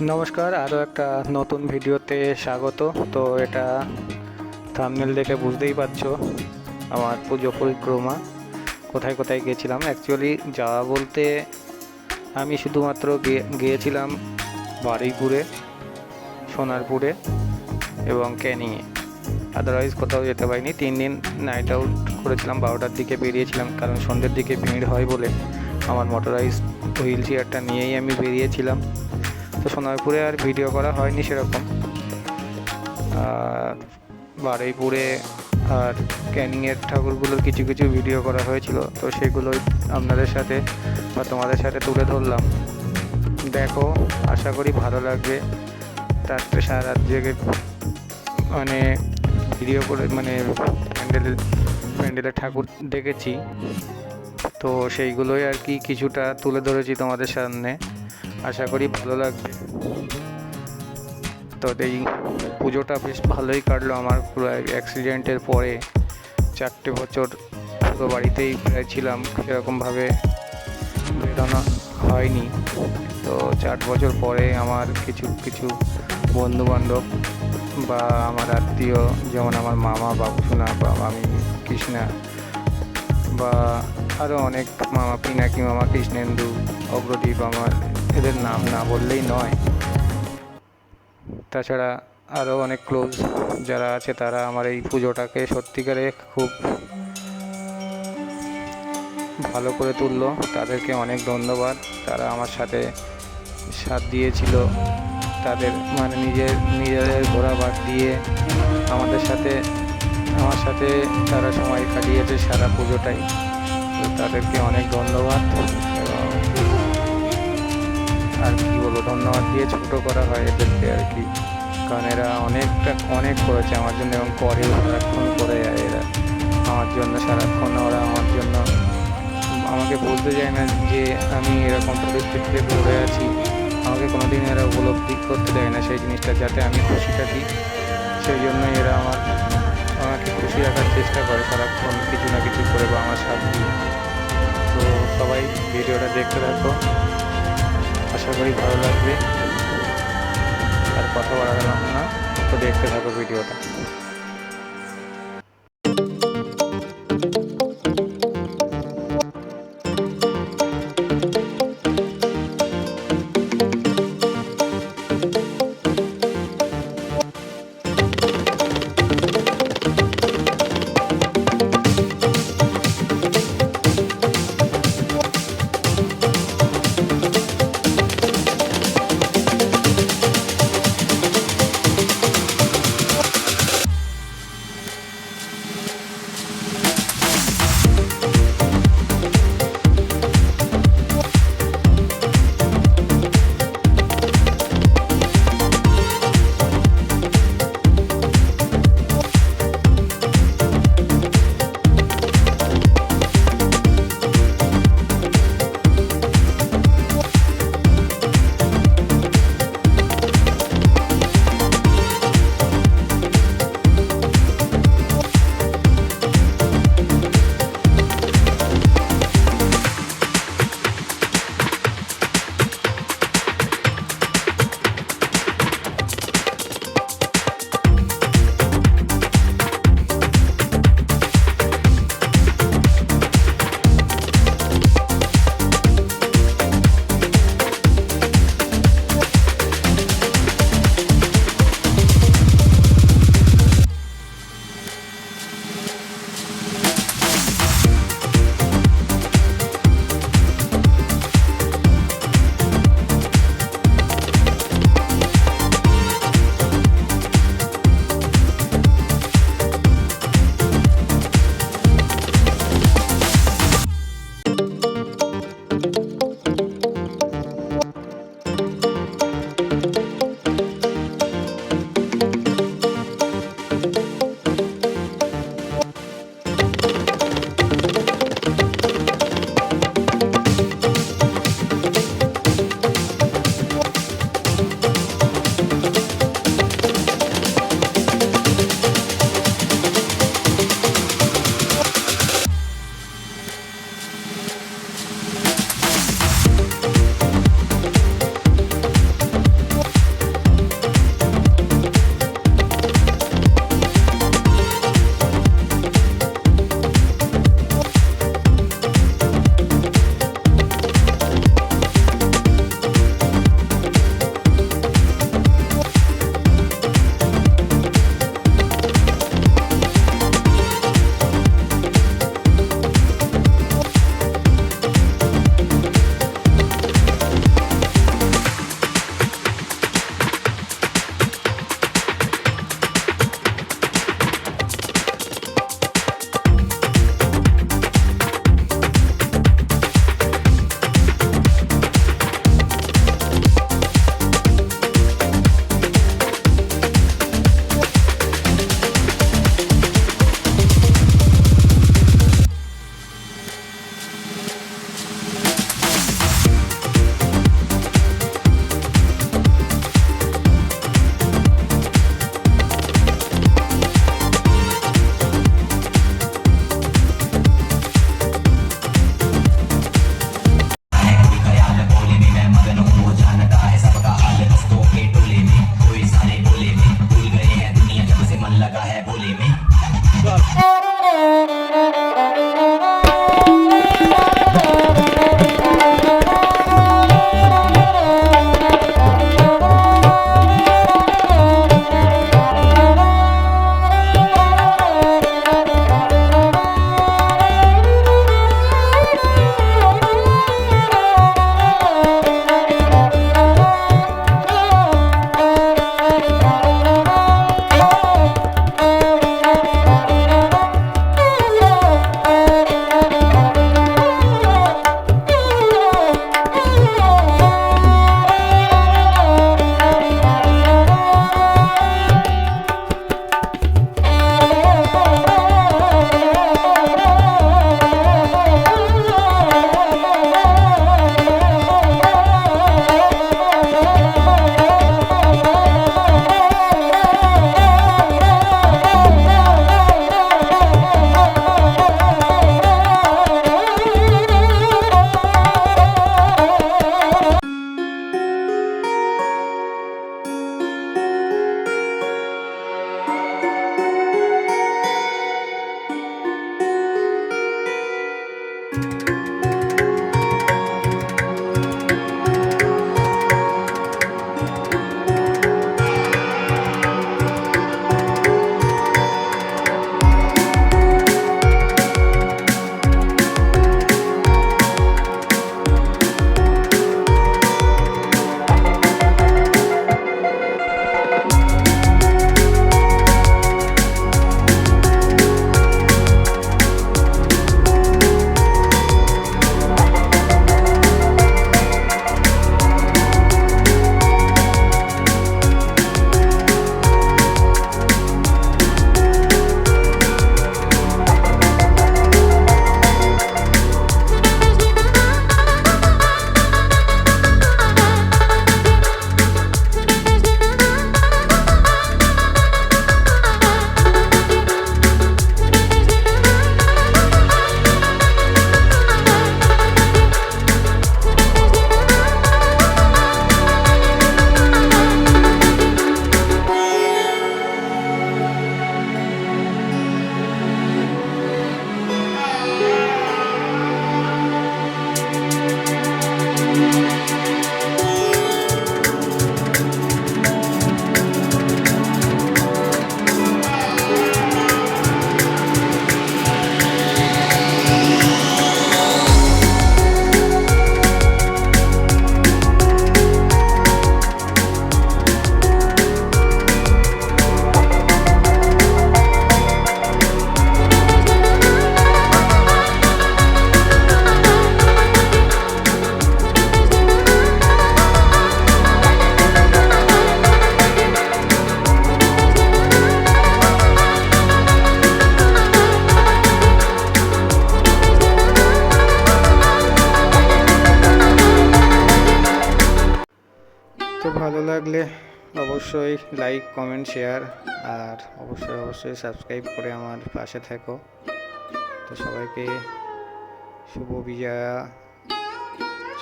নমস্কার আরও একটা নতুন ভিডিওতে স্বাগত। তো এটা থামনেল দেখে বুঝতেই পারছ আমার পুজো পরিক্রমা। কোথায় কোথায় গিয়েছিলাম? অ্যাকচুয়ালি যাওয়া বলতে আমি শুধুমাত্র গিয়ে- গিয়েছিলাম বারুইপুরে সোনারপুরে এবং ক্যানিংয়ে। আদারওয়াইজ কোথাও যেতে পারিনি। তিন দিন নাইট আউট করেছিলাম, বারোটার দিকে বেরিয়েছিলাম কারণ সন্ধ্যের দিকে ভিড় হয় বলে আমার মোটরাইজ হুইল চেয়ারটা নিয়েই আমি বেরিয়েছিলাম। তো সোনারপুরে আর ভিডিও করা হয়নি সেরকম। আর বারুইপুরে আর ক্যানিংয়ের ঠাকুরগুলোর কিছু কিছু ভিডিও করা হয়েছিল, তো সেগুলোই আপনাদের সাথে বা তোমাদের সাথে তুলে ধরলাম। দেখো, আশা করি ভালো লাগবে। তারপরে সারা রাত জেগে মানে ভিডিও করে মানে প্যান্ডেল প্যান্ডেলে ঠাকুর দেখেছি। তো সেইগুলোই আর কি কিছুটা তুলে ধরেছি তোমাদের সামনে। আশা করি ভালো লাগবে। তো এই পুজোটা বেশ ভালোই কাটলো আমার পুরো অ্যাক্সিডেন্টের পরে। চারটে বছর পুরো বাড়িতেই ছিলাম সেরকমভাবে বেরোনো হয়নি। তো চার বছর পরে আমার কিছু কিছু বন্ধুবান্ধব বা আমার আত্মীয়, যেমন আমার মামা, বাবুসোনা বা মামি কৃষ্ণা বা আরও অনেক মামা পিনাকি মামা কৃষ্ণেন্দু, অগ্রদীপ আমার এদের নাম না বললেই নয়। তাছাড়া আরও অনেক ক্লোজ যারা আছে, তারা আমার এই পুজোটাকে সত্যিকারে খুব ভালো করে তুললো। তাদেরকে অনেক ধন্যবাদ। তারা আমার সাথে সাথ দিয়েছিল। তাদের মানে নিজের, নিজেদের ঘোরা বাদ দিয়ে আমাদের সাথে, আমার সাথে তারা সময় কাটিয়েছে সারা পুজোটাই। তাদেরকে অনেক ধন্যবাদ। আর কি বলব, ধন্যবাদ দিয়ে ছোটো করা হয় এদেরকে আর কি। কারণ এরা অনেকটা, অনেক করেছে আমার জন্য এবং পরেও সারাক্ষণ করে যায় এরা। আমার জন্য সারাক্ষণ ওরা আমার জন্য। আমাকে বলতে যায় না যে আমি এরকম পরিস্থিতিতে পড়ে আছি। আমাকে কোনোদিন এরা উপলব্ধি করতে দেয় না সেই জিনিসটা, যাতে আমি খুশি থাকি সেই জন্যই এরা আমার, আমাকে খুশি রাখার চেষ্টা করে সারাক্ষণ কিছু না কিছু করে বা আমার সাথে। তো সবাই ভিডিওটা দেখতে থাকো। আশা করি ভালো লাগবে। আর কথা বাড়ালাম না তো দেখতে থাকো ভিডিওটা। ভালো লাগলে অবশ্যই লাইক কমেন্ট শেয়ার আর অবশ্যই অবশ্যই সাবস্ক্রাইব করে আমার পাশে থেকো। তো সবাইকে শুভ বিজয়া,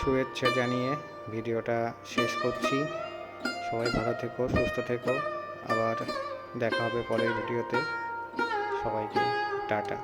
শুভেচ্ছা জানিয়ে ভিডিওটা শেষ করছি। সবাই ভালো থেকো, সুস্থ থেকো। আবার দেখা হবে পরের ভিডিওতে। সবাইকে টাটা।